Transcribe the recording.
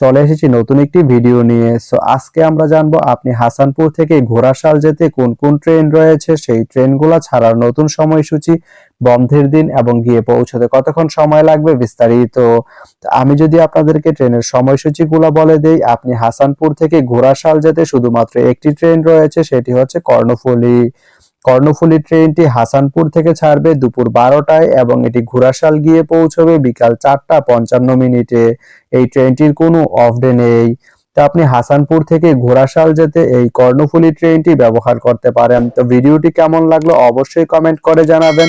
চলে এসেছি নতুন একটি ভিডিও নিয়ে। সো আজকে আমরা জানব আপনি হাসানপুর থেকে ঘোড়াশাল যেতে কোন কোন ট্রেন রয়েছে, সেই ট্রেনগুলো ছাড়ার নতুন সময়সূচি, বন্ধের দিন এবং গিয়ে পৌঁছতে কতক্ষণ সময় লাগবে বিস্তারিত। আমি যদি আপনাদেরকে ট্রেনের সময়সূচিগুলো বলে দেই, আপনি হাসানপুর থেকে ঘোড়াশাল যেতে শুধুমাত্র একটি ট্রেন রয়েছে, সেটি হচ্ছে কর্ণফুলী। কর্ণফুলী ট্রেনটি হাসানপুর থেকে ছাড়বে দুপুর বারোটায় এবং এটি ঘোড়াশাল গিয়ে পৌঁছবে বিকাল চারটা পঞ্চান্ন মিনিটে। এই ট্রেনটির কোনো অফ ডে নেই। তো আপনি হাসানপুর থেকে ঘোড়াশাল যেতে এই কর্ণফুলী ট্রেনটি ব্যবহার করতে পারেন। তো ভিডিওটি কেমন লাগল অবশ্যই কমেন্ট করে জানাবেন।